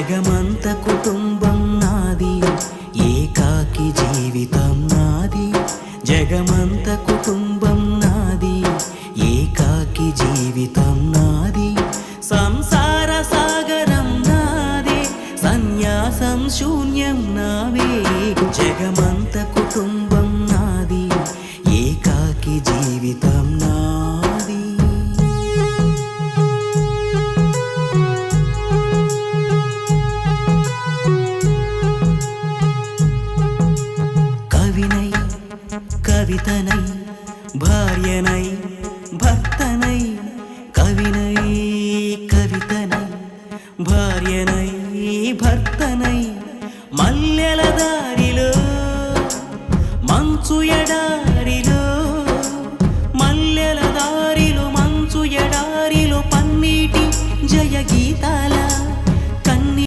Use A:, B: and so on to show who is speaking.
A: జగమంత కుటుంబం నాది ఏకాకి జీవితం నాది. జగమంత కుటుంబం నాది ఏకాకి జీవితం నాది. సంసార సాగరం నాదే సన్యాసం శూన్యం నావే. జగమంత కుటుంబం నాది ఏకాకి జీవితం కవితనై భార్యనై భర్తనై కవినై కవితనై భార్యనై భర్తనై మల్లెల దారిలో మంచు ఎడారిలో మల్లెల దారిలో మంచు ఎడారిలో పన్నీటి జయ గీతాల